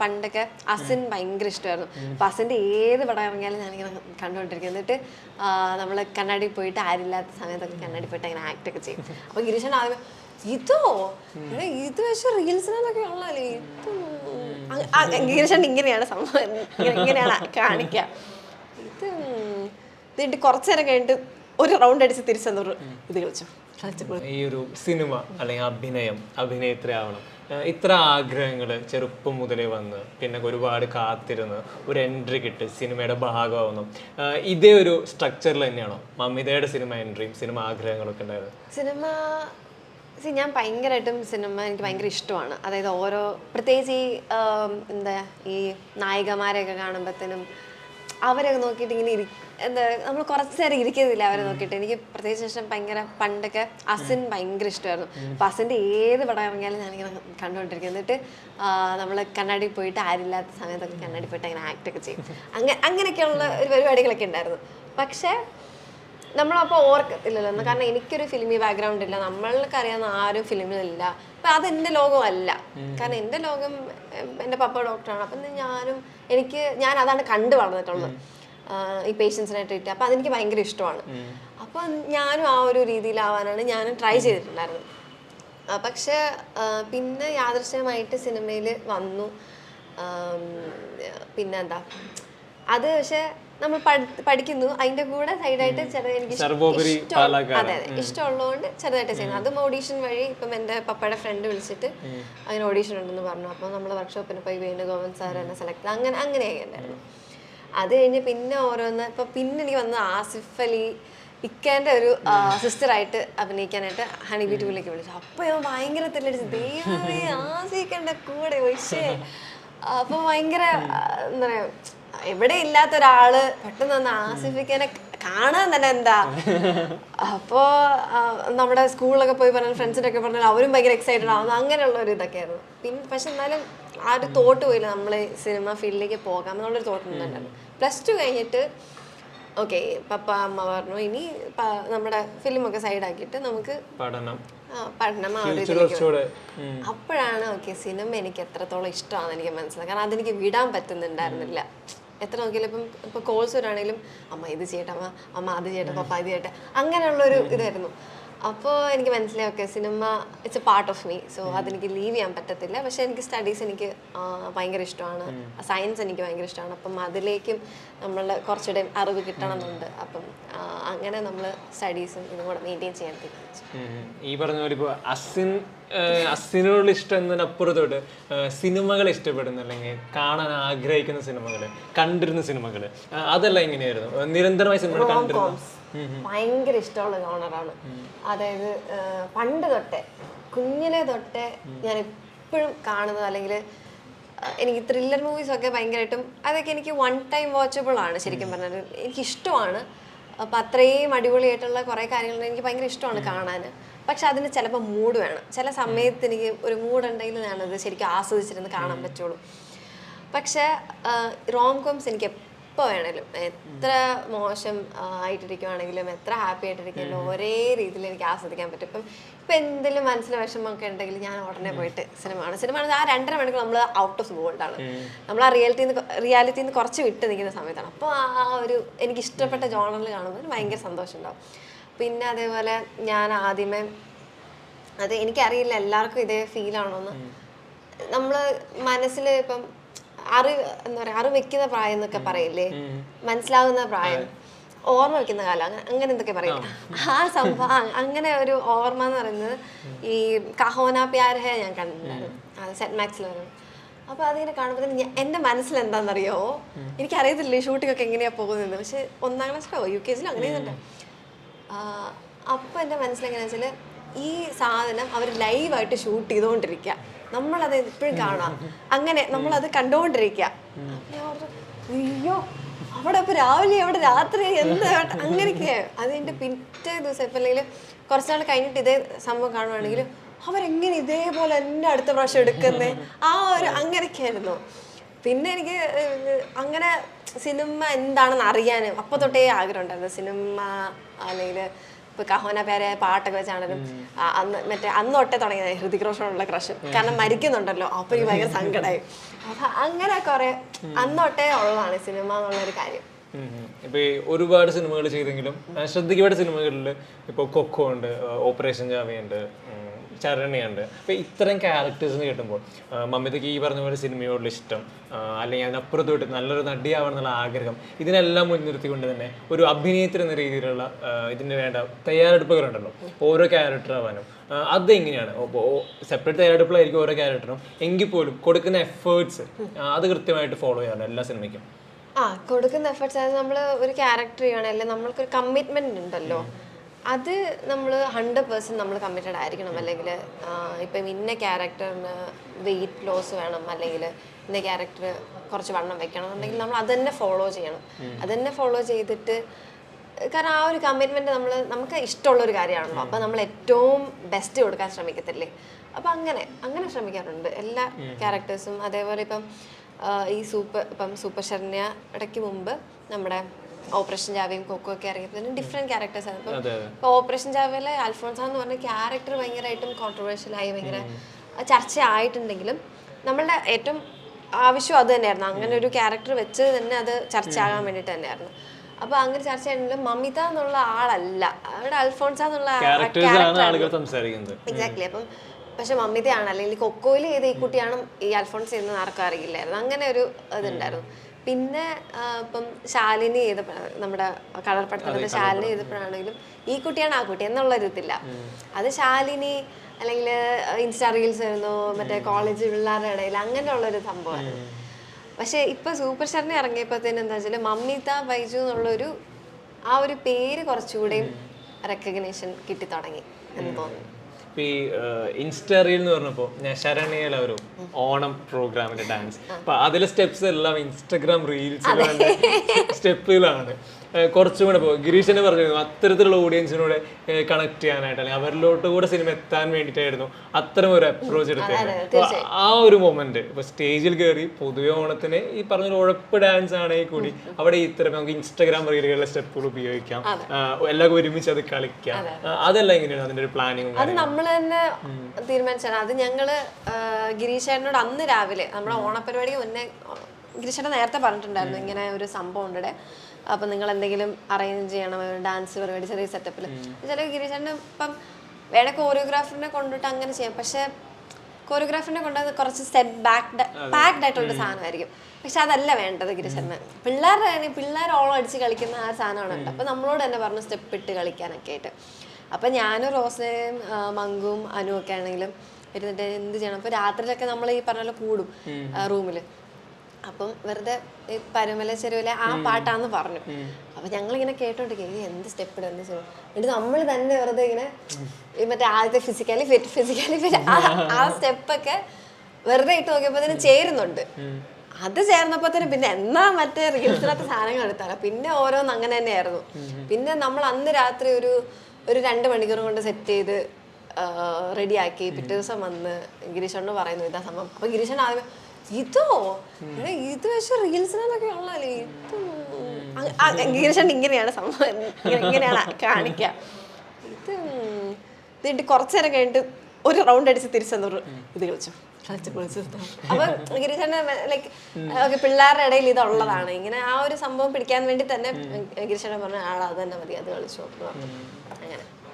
പണ്ടൊക്കെ അസിൻ ഭയങ്കര ഇഷ്ടമായിരുന്നു. അപ്പൊ അസിന്റെ ഏത് പടം ഇറങ്ങിയാലും ഞാനിങ്ങനെ കണ്ടുകൊണ്ടിരിക്കും. എന്നിട്ട് നമ്മൾ കണ്ണാടി പോയിട്ട് ആരില്ലാത്ത സമയത്തൊക്കെ കണ്ണാടി പോയിട്ട് അങ്ങനെ ആക്ട് ഒക്കെ ചെയ്യും. അപ്പൊ ഗിരീഷൻ ആദ്യം ഇതോ? ഇത് പക്ഷെ റീൽസിനൊക്കെ ഉള്ളല്ലേ ഇത്? ഗിരീഷൻ ഇങ്ങനെയാണ് സംഭവം. ഇങ്ങനെയാണ് കാണിക്കുക. ഇത് എന്നിട്ട് കുറച്ചു നേരം കഴിഞ്ഞിട്ട് ഒരു റൗണ്ട് അടിച്ച് തിരിച്ചു ഇത് കളിച്ചു. ഈ ഒരു സിനിമ അല്ലെങ്കിൽ അഭിനയം അഭിനേത്രി ആവണം. ഇത്ര ആഗ്രഹങ്ങൾ ചെറുപ്പം മുതലേ വന്ന് പിന്നെ ഒരുപാട് കാത്തിരുന്ന് ഒരു എൻട്രി കിട്ടി സിനിമയുടെ ഭാഗമാവുന്നു. ഇതേ ഒരു സ്ട്രക്ചറിൽ തന്നെയാണോ? മമിതയുടെ സിനിമ എൻട്രിയും സിനിമ ആഗ്രഹങ്ങളൊക്കെ ഉണ്ടായത്? സിനിമ സി ഞാൻ ഭയങ്കരമായിട്ടും സിനിമ എനിക്ക് ഭയങ്കര ഇഷ്ടമാണ്. അതായത് ഓരോ പ്രത്യേകിച്ച് ഈ എന്താ ഈ നായികമാരെയൊക്കെ കാണുമ്പോഴത്തേനും അവരെയൊക്കെ നോക്കിയിട്ട് ഇങ്ങനെ ഇരി എന്താ നമ്മൾ കുറച്ച് നേരം ഇരിക്കുന്നില്ല അവരെ നോക്കിയിട്ട്. എനിക്ക് പ്രത്യേകിച്ച് ശേഷം ഭയങ്കര പണ്ടൊക്കെ അസിൻ ഭയങ്കര ഇഷ്ടമായിരുന്നു. അപ്പൊ അസിന്റെ ഏത് പടം ഇറങ്ങിയാലും ഞാനിങ്ങനെ കണ്ടുകൊണ്ടിരിക്കും. എന്നിട്ട് നമ്മൾ കണ്ണാടി പോയിട്ട് ആരില്ലാത്ത സമയത്തൊക്കെ കണ്ണാടി പോയിട്ട് അങ്ങനെ ആക്ട് ഒക്കെ ചെയ്യും. അങ്ങനെ അങ്ങനെയൊക്കെയുള്ള ഒരു പരിപാടികളൊക്കെ ഉണ്ടായിരുന്നു. പക്ഷേ നമ്മളപ്പോൾ ഓർക്കത്തില്ലല്ലോ. എന്ന് കാരണം എനിക്കൊരു ഫിലിമി ബാക്ക്ഗ്രൗണ്ട് ഇല്ല. നമ്മൾക്ക് അറിയാവുന്ന ആരും ഫിലിമിലില്ല. അപ്പം അത് എന്റെ ലോകമല്ല കാരണം എന്റെ ലോകം എന്റെ പപ്പ ഡോക്ടറാണ് അപ്പം ഞാനും എനിക്ക് ഞാൻ അതാണ് കണ്ടു വളർന്നിട്ടുള്ളത്. ഈ പേഷ്യൻസിനെ ട്രീറ്റ് അപ്പം അതെനിക്ക് ഭയങ്കര ഇഷ്ടമാണ്. അപ്പം ഞാനും ആ ഒരു രീതിയിലാവാനാണ് ഞാൻ ട്രൈ ചെയ്തിട്ടുണ്ടായിരുന്നത്. പക്ഷെ പിന്നെ യാദൃശ്യമായിട്ട് സിനിമയിൽ വന്നു. പിന്നെന്താ അത് പക്ഷെ നമ്മൾ പഠിക്കുന്നു. അതിന്റെ കൂടെ സൈഡായിട്ട് ചെറിയ എനിക്ക്. അതെ ഇഷ്ടമുള്ളതുകൊണ്ട് ചെറുതായിട്ട് ചെയ്യുന്നത് അതും ഓഡീഷൻ വഴി ഇപ്പം എന്റെ പപ്പയുടെ ഫ്രണ്ട് വിളിച്ചിട്ട് അങ്ങനെ ഓഡീഷൻ ഉണ്ടെന്ന് പറഞ്ഞു. അപ്പോൾ നമ്മൾ വർക്ക്ഷോപ്പിന് പോയി വേണുഗോപൻ സാർ എന്നെ സെലക്ട് അങ്ങനെ അങ്ങനെയൊക്കെ ഉണ്ടായിരുന്നു അത് കഴിഞ്ഞ് പിന്നെ ഓരോന്ന് ഇപ്പൊ പിന്നെ എനിക്ക് വന്നത് ആസിഫ് അലി ഇക്കേന്റെ ഒരു സിസ്റ്റർ ആയിട്ട് അഭിനയിക്കാനായിട്ട് ഹണിബി ടൂലേക്ക് വിളിച്ചു. അപ്പൊ ഞാൻ ഭയങ്കര തെല്ലടിച്ചു ദൈവമേ കൂടെ പക്ഷേ അപ്പൊ ഭയങ്കര എന്താ പറയാ എവിടെ ഇല്ലാത്ത ഒരാൾ പെട്ടെന്ന് ഒന്ന് ആസിഫിക്കനെ കാണാൻ തന്നെ എന്താ? അപ്പോ നമ്മുടെ സ്കൂളിലൊക്കെ പോയി പറഞ്ഞാൽ ഫ്രണ്ട്സിന്റെ ഒക്കെ പറഞ്ഞാൽ അവരും ഭയങ്കര എക്സൈറ്റഡ് ആവുന്നു. അങ്ങനെയുള്ള ഒരു ഇതൊക്കെ ആയിരുന്നു പിന്നെ പക്ഷെ എന്നാലും ആ ഒരു തോട്ട് പോയില്ല നമ്മൾ സിനിമ ഫീൽഡിലേക്ക് പോകാം എന്നുള്ളൊരു തോട്ട് ഉണ്ടായിരുന്നു. പ്ലസ് ടു കഴിഞ്ഞിട്ട് ഓക്കെ പപ്പ അമ്മ പറഞ്ഞു ഇനി നമ്മുടെ ഫിലിമൊക്കെ സൈഡാക്കിയിട്ട് നമുക്ക് പഠനം. ആ, പഠനം ഉം. അപ്പോഴാണ് ഓക്കെ സിനിമ എനിക്ക് എത്രത്തോളം ഇഷ്ടമാണെന്ന് എനിക്ക് മനസ്സിലായി കാരണം അതെനിക്ക് വിടാൻ പറ്റുന്നുണ്ടായിരുന്നില്ല. എത്ര നോക്കിയാലും ഇപ്പം ഇപ്പൊ കോഴ്സ് വരാണെങ്കിലും അമ്മ ഇത് ചെയ്യട്ടെ അമ്മ അമ്മ അത് ചെയ്യട്ടെ പപ്പ ഇത് ചെയ്യട്ടെ അങ്ങനെയുള്ളൊരു ഇതായിരുന്നു. അപ്പോൾ എനിക്ക് മനസ്സിലായി okay cinema it's a part of me so അതെനിക്ക് ലീവ് ചെയ്യാൻ പറ്റത്തില്ല. പക്ഷെ എനിക്ക് സ്റ്റഡീസ് എനിക്ക് ഭയങ്കര ഇഷ്ടമാണ്. സയൻസ് എനിക്ക് ഭയങ്കര ഇഷ്ടമാണ്. അപ്പം അതിലേക്കും നമ്മൾ കുറച്ചുകൂടെ അറിവ് കിട്ടണമെന്നുണ്ട്. അപ്പം അങ്ങനെ നമ്മൾ സ്റ്റഡീസും ഇതും കൂടെ മെയിന്റെയിൻ ചെയ്യാൻ തീരുമാനിച്ചു. ഈ പറഞ്ഞ പോലെ ഇപ്പോൾ അസിൻ ഏഹ് അസിനോടുള്ള ഇഷ്ടം എന്നതിനപ്പുറത്തോട്ട് സിനിമകൾ ഇഷ്ടപ്പെടുന്ന അല്ലെങ്കിൽ കാണാൻ ആഗ്രഹിക്കുന്ന സിനിമകൾ കണ്ടിരുന്ന സിനിമകൾ അതെല്ലാം എങ്ങനെയായിരുന്നു? നിരന്തരമായി സിനിമകൾ കണ്ടിരുന്നു ഭയങ്കര ഇഷ്ടമുള്ള ജോണറാണ്. അതായത് പണ്ട് തൊട്ടേ കുഞ്ഞിനെ തൊട്ടേ ഞാൻ എപ്പോഴും കാണുന്നത് അല്ലെങ്കിൽ എനിക്ക് ത്രില്ലർ മൂവീസ് ഒക്കെ ഭയങ്കരമായിട്ടും അതൊക്കെ എനിക്ക് വൺ ടൈം വാച്ചബിൾ ആണ് ശരിക്കും പറഞ്ഞാൽ എനിക്ക് ഇഷ്ടമാണ് അപ്പം അത്രയും അടിപൊളിയായിട്ടുള്ള കുറേ കാര്യങ്ങൾ എനിക്ക് ഭയങ്കര ഇഷ്ടമാണ് കാണാൻ പക്ഷെ അതിന് ചിലപ്പോൾ മൂഡ് വേണം. ചില സമയത്ത് എനിക്ക് ഒരു മൂഡ് ഉണ്ടെങ്കിൽ ഞാനത് ശരിക്കും ആസ്വദിച്ചിരുന്ന് കാണാൻ പറ്റുള്ളൂ. പക്ഷെ റോം കോംസ് എനിക്ക് എപ്പോൾ വേണേലും എത്ര മോശം ആയിട്ടിരിക്കുവാണെങ്കിലും എത്ര ഹാപ്പി ആയിട്ടിരിക്കുമല്ലോ ഒരേ രീതിയിൽ എനിക്ക് ആസ്വദിക്കാൻ പറ്റും. ഇപ്പം ഇപ്പം എന്തെങ്കിലും മനസ്സിൽ വിഷമമൊക്കെ ഉണ്ടെങ്കിൽ ഞാൻ ഉടനെ പോയിട്ട് സിനിമ കാണും സിനിമ കാണുന്നത് ആ രണ്ടര മണിക്കൂർ നമ്മൾ ഔട്ട് ഓഫ് വേൾഡാണ് നമ്മൾ ആ റിയാലിറ്റിയിൽ നിന്ന് റിയാലിറ്റിയിൽ നിന്ന് കുറച്ച് വിട്ട് നിൽക്കുന്ന സമയത്താണ്. അപ്പോൾ ആ ഒരു എനിക്ക് ഇഷ്ടപ്പെട്ട ജോണറിൽ കാണുമ്പോൾ ഭയങ്കര സന്തോഷം ഉണ്ടാവും പിന്നെ അതേപോലെ ഞാൻ ആദ്യമേ അത് എനിക്കറിയില്ല എല്ലാവർക്കും ഇതേ ഫീൽ ആണോന്ന്. നമ്മൾ മനസ്സിൽ ഇപ്പം അറിവ് എന്താ പറയാ അറിവ് വെക്കുന്ന പ്രായം എന്നൊക്കെ പറയില്ലേ? മനസ്സിലാകുന്ന പ്രായം. ഓർമ്മ വെക്കുന്ന കാലം അങ്ങനെ എന്തൊക്കെ പറയില്ല ആ. സംഭവം അങ്ങനെ ഒരു ഓർമ്മ എന്ന് പറയുന്നത് ഈ കഹോന പ്യാർ ഹേ ഞാൻ കണ്ടിട്ടുണ്ടായിരുന്നു. സെറ്റ് മാക്സിൽ വരും അപ്പൊ അതിങ്ങനെ കാണുമ്പോൾ എന്റെ മനസ്സിൽ എന്താണെന്നറിയോ? എനിക്കറിയത്തില്ല ഷൂട്ടിങ്ങൊക്കെ ഷൂട്ടിംഗ് ഒക്കെ എങ്ങനെയാ പോകുന്നത് പക്ഷെ ഒന്നാം ക്ലാസ്സിലോ യു കെ ജിയിലോ അങ്ങനെ അപ്പോൾ എന്റെ മനസ്സിലെങ്ങനെയാ വെച്ചാൽ ഈ സാധനം അവർ ലൈവായിട്ട് ഷൂട്ട് ചെയ്തുകൊണ്ടിരിക്കുക നമ്മളത് എപ്പോഴും കാണാം അങ്ങനെ നമ്മളത് കണ്ടുകൊണ്ടിരിക്കുക അയ്യോ അവിടെ ഇപ്പോൾ രാവിലെ അവിടെ രാത്രി എന്ത് അങ്ങനെയൊക്കെ. അത് എന്റെ പിറ്റേ ദിവസം ഇപ്പം അല്ലെങ്കിൽ കുറച്ചുനാൾ കഴിഞ്ഞിട്ട് ഇതേ സംഭവം കാണുവാണെങ്കിൽ അവരെങ്ങനെ ഇതേപോലെ എന്നെ അടുത്ത പ്രാവശ്യം എടുക്കുന്നത് ആ ഒരു അങ്ങനെയൊക്കെ ആയിരുന്നു. പിന്നെ എനിക്ക് അങ്ങനെ സിനിമ എന്താണെന്ന് അറിയാനും അപ്പൊ തൊട്ടേ ആഗ്രഹം ഉണ്ടായിരുന്നു സിനിമ അല്ലെങ്കിൽ ഇപ്പൊ കഹോന പേരെ പാട്ടൊക്കെ വെച്ചാണെങ്കിലും അന്ന് മറ്റേ അന്ന് തൊട്ടേ തുടങ്ങിയത് ഹൃതിക് റോഷനോടുള്ള ക്രഷ്. കാരണം മരിക്കുന്നുണ്ടല്ലോ. അപ്പൊ ഈ ഭയങ്കര സങ്കടമായി അപ്പൊ അങ്ങനെ കുറെ അന്ന് തൊട്ടേ ഉള്ളതാണ് സിനിമ എന്നുള്ളൊരു കാര്യം. ഇപ്പൊ ഒരുപാട് സിനിമകൾ ചെയ്തെങ്കിലും ശ്രദ്ധിക്കപ്പെട്ട സിനിമകളിൽ ഇപ്പോൾ കൊക്കോ ഉണ്ട് ഓപ്പറേഷൻ ജാവയുണ്ട് ഉം, ചരണിയുണ്ട്. അപ്പൊ ഇത്തരം ക്യാരക്ടേഴ്സ് കിട്ടുമ്പോൾ മമ്മിതയ്ക്ക് ഈ പറഞ്ഞ പോലെ സിനിമയോടുള്ള ഇഷ്ടം അല്ലെങ്കിൽ അതിനപ്പുറത്ത് വിട്ട് നല്ലൊരു നടിയാവണം എന്നുള്ള ആഗ്രഹം ഇതിനെല്ലാം മുൻനിർത്തിക്കൊണ്ട് തന്നെ ഒരു അഭിനയത്തിൽ എന്ന രീതിയിലുള്ള ഇതിന് വേണ്ട തയ്യാറെടുപ്പുകളുണ്ടല്ലോ ഓരോ ക്യാരക്ടർ ആവാനും. അതെങ്ങനെയാണ്? സെപ്പറേറ്റ് തയ്യാറെടുപ്പുകളായിരിക്കും ഓരോ ക്യാരക്ടറും എങ്കിൽ പോലും കൊടുക്കുന്ന എഫേർട്സ് അത് കൃത്യമായിട്ട് ഫോളോ ചെയ്യാറുണ്ട് എല്ലാ സിനിമയ്ക്കും ആ കൊടുക്കുന്ന എഫേർട്സ് അതായത് നമ്മൾ ഒരു ക്യാരക്ടർ ചെയ്യണം അല്ലെങ്കിൽ നമ്മൾക്കൊരു കമ്മിറ്റ്മെന്റ് ഉണ്ടല്ലോ. അത് നമ്മൾ ഹൺഡ്രഡ് പേഴ്സന്റ് നമ്മൾ കമ്മിറ്റഡ് ആയിരിക്കണം. അല്ലെങ്കിൽ ഇപ്പം ഇന്ന ക്യാരക്ടറിന് വെയിറ്റ് ലോസ് വേണം. അല്ലെങ്കിൽ ഇന്ന ക്യാരക്ടർ കുറച്ച് വണ്ണം വെക്കണം എന്നുണ്ടെങ്കിൽ നമ്മൾ അത് തന്നെ ഫോളോ ചെയ്യണം. അത് തന്നെ ഫോളോ ചെയ്തിട്ട് കാരണം ആ ഒരു കമ്മിറ്റ്മെന്റ് നമ്മൾ നമുക്ക് ഇഷ്ടമുള്ളൊരു കാര്യമാണല്ലോ. അപ്പം നമ്മൾ ഏറ്റവും ബെസ്റ്റ് കൊടുക്കാൻ ശ്രമിക്കത്തില്ലേ? അപ്പം അങ്ങനെ അങ്ങനെ ശ്രമിക്കാറുണ്ട്. എല്ലാ ക്യാരക്ടേഴ്സും അതേപോലെ ഇപ്പം ഈ സൂപ്പർ ഇപ്പം സൂപ്പർ ശരണ്യ ഇടയ്ക്ക് മുമ്പ് നമ്മുടെ ഓപ്പറേഷൻ ജാവയും കൊക്കോ ഒക്കെ ഇറങ്ങിയപ്പോൾ ഡിഫറെന്റ് ക്യാരക്ടേഴ്സ് ആണ്. ഇപ്പം ഓപ്പറേഷൻ ജാവയിലെ അൽഫോൺസ എന്ന് പറഞ്ഞ ക്യാരക്ടർ ഭയങ്കരമായിട്ടും കോൺട്രവേഴ്ഷ്യലായി ഭയങ്കര ചർച്ച ആയിട്ടുണ്ടെങ്കിലും നമ്മളുടെ ഏറ്റവും ആവശ്യം അത് തന്നെയായിരുന്നു. അങ്ങനെ ഒരു ക്യാരക്ടർ വെച്ച് തന്നെ അത് ചർച്ചയാകാൻ വേണ്ടിയിട്ട് തന്നെയായിരുന്നു. അപ്പൊ അങ്ങനെ ചർച്ച ചെയ്യുന്നത് മമിത എന്നുള്ള ആളല്ല. അവിടെ അൽഫോൺസ എന്നുള്ള എക്സാക്ട് എക്സാക്ട്ലി അപ്പം പക്ഷെ മമിതയാണ്. അല്ലെങ്കിൽ കൊക്കോയിൽ ചെയ്ത ഈ കുട്ടിയാണ് ഈ അൽഫോൺസ് ചെയ്യുന്നത് ആർക്കും അറിയില്ലായിരുന്നു. അങ്ങനെ ഒരു ഇതുണ്ടായിരുന്നു. പിന്നെ ഇപ്പം ശാലിനി ചെയ്തപ്പോഴാണ് നമ്മുടെ കളർപ്പടത്തിലത്തെ ശാലിനി ചെയ്തപ്പോഴാണെങ്കിലും ഈ കുട്ടിയാണ് ആ കുട്ടി എന്നുള്ള ഇതില്ല. അത് ശാലിനി അല്ലെങ്കിൽ ഇൻസ്റ്റാ റീൽസ് വരുന്നു മറ്റേ കോളേജ് പിള്ളേരുടെ ഇടയിൽ അങ്ങനെയുള്ള ഒരു സംഭവമാണ് പക്ഷെ ഇപ്പൊ സൂപ്പർ സ്റ്റാറിന് ഇറങ്ങിയപ്പോഴത്തേന് എന്താ വെച്ചാൽ മമ്മിത ബൈജു എന്നുള്ളൊരു ആ ഒരു പേര് കുറച്ചുകൂടെയും റെക്കഗ്നേഷൻ കിട്ടി തുടങ്ങി എന്ന് തോന്നുന്നു. ഇപ്പൊ ഈ ഇൻസ്റ്ററിയിൽ എന്ന് പറഞ്ഞപ്പോ ഞാൻ ഒരു ഓണം പ്രോഗ്രാമിന്റെ ഡാൻസ്. അപ്പൊ അതിലെ സ്റ്റെപ്സ് എല്ലാം ഇൻസ്റ്റഗ്രാം റീൽസിലാണ്. സ്റ്റെപ്പുകളാണ്. കുറച്ചും കൂടെ ഇപ്പോൾ തന്നെ പറഞ്ഞു അത്തരത്തിലുള്ള ഓഡിയൻസിനോട് കണക്ട് ചെയ്യാനായിട്ട് അല്ലെങ്കിൽ അവരിലോട്ട് കൂടെ സിനിമ എത്താൻ വേണ്ടിയിട്ടായിരുന്നു അത്തരം ഒരു അപ്രോച്ച് എടുത്തത് ആ ഒരു മൊമെന്റ് ഇപ്പൊ സ്റ്റേജിൽ കയറി പൊതുവെ ഓണത്തിന് ഈ പറഞ്ഞ ഒരു ഉഴപ്പ് ഡാൻസ് ആണെങ്കിൽ കൂടി അവിടെ ഇത്തരം നമുക്ക് ഇൻസ്റ്റഗ്രാം റീലുകളിലെ സ്റ്റെപ്പുകൾ ഉപയോഗിക്കാം. എല്ലാവർക്കും ഒരുമിച്ച് അത് കളിക്കാം. അതെല്ലാം എങ്ങനെയാണ് അതിന്റെ ഒരു പ്ലാനിങ് അത് നമ്മൾ തന്നെ തീരുമാനിച്ചാണ്. അത് ഞങ്ങൾ ഗിരീഷ് ചേട്ടനോട് അന്ന് രാവിലെ നമ്മുടെ ഓണപരിപാടിക്ക് മുന്നേ ഗിരീഷേട്ടൻ നേരത്തെ പറഞ്ഞിട്ടുണ്ടായിരുന്നു ഇങ്ങനെ ഒരു സംഭവം ഉണ്ട് അപ്പൊ നിങ്ങൾ എന്തെങ്കിലും അറേഞ്ച് ചെയ്യണം ഡാൻസ് പരിപാടി ചെറിയ സെറ്റപ്പിൽ ചില ഗിരിശേട്ടൻ ഇപ്പം വേണേ കോറിയോഗ്രാഫറിനെ കൊണ്ടിട്ട് അങ്ങനെ ചെയ്യാം. പക്ഷെ കോറിയോഗ്രാഫറിനെ കൊണ്ട് കുറച്ച് സെറ്റ് ബാക്ക് പാക്ഡ് ആയിട്ടുള്ള സാധനമായിരിക്കും. പക്ഷെ അതല്ല വേണ്ടത് ഗിരിശന് പിള്ളേരുടെ പിള്ളേർ ഓളം അടിച്ച് കളിക്കുന്ന ആ സാധനമാണ് ഉണ്ട് അപ്പൊ നമ്മളോട് തന്നെ പറഞ്ഞു സ്റ്റെപ്പ് ഇട്ട് കളിക്കാനൊക്കെ ആയിട്ട്. അപ്പൊ ഞാനും റോസയും മങ്കും അനു ഒക്കെ ആണെങ്കിലും ഇരുന്നിട്ട് എന്ത് ചെയ്യണം? അപ്പൊ രാത്രിയിലൊക്കെ നമ്മൾ ഈ പറഞ്ഞ പോലെ കൂടും റൂമിൽ അപ്പം വെറുതെ പരുമല ചെരുവിലെ ആ പാട്ടാന്ന് പറഞ്ഞു. അപ്പൊ ഞങ്ങൾ ഇങ്ങനെ കേട്ടോണ്ടിരിക്കും "ഇത് എന്ത് സ്റ്റെപ്പ് ഇടും എന്ത് സ്റ്റെപ്പ് എന്നിട്ട് നമ്മൾ തന്നെ വെറുതെ ഇങ്ങനെ മറ്റേ ആദ്യത്തെ ഫിസിക്കലി ഫിറ്റ് ഫിസിക്കലി ഫിറ്റ് ആ സ്റ്റെപ്പൊക്കെ വെറുതെ ഇട്ട് നോക്കിയപ്പോ തന്നെ ചേരുന്നുണ്ട്. അത് ചേർന്നപ്പോ തന്നെ പിന്നെ എന്നാ മറ്റേ റീൽസിനകത്ത് സാധനങ്ങൾ എടുത്താലോ? പിന്നെ ഓരോന്ന് അങ്ങനെ തന്നെയായിരുന്നു. പിന്നെ നമ്മൾ അന്ന് രാത്രി ഒരു ഒരു രണ്ട് മണിക്കൂർ കൊണ്ട് സെറ്റ് ചെയ്ത് റെഡിയാക്കി പിറ്റേ ദിവസം വന്ന് ഗിരീഷണ്ണു പറയുന്നു ഇതാ സംഭവം. അപ്പൊ ഗിരീഷൻ ആദ്യമേ ഇതോ? ഇത് പക്ഷെ റീൽസിനൊക്കെ ഉള്ളല്ലേ ഇത്. ഇങ്ങനെയാണ് സംഭവം. ഇങ്ങനെയാണ് കാണിക്കുക ഇത് ഇതിട്ട് കുറച്ചു നേരം കഴിഞ്ഞിട്ട് ഒരു റൗണ്ട് അടിച്ച് തിരിച്ചെന്നു ഇത് കളിച്ചു. അപ്പൊ ലൈക്ക് ഓക്കെ പിള്ളേരുടെ ഇടയിൽ ഇതുള്ളതാണ്. ഇങ്ങനെ ആ ഒരു സംഭവം പിടിക്കാൻ വേണ്ടി തന്നെ ഗിരീഷനെ പറഞ്ഞ ആളാ അത് തന്നെ മതി അത് കളിച്ചു അങ്ങനെ.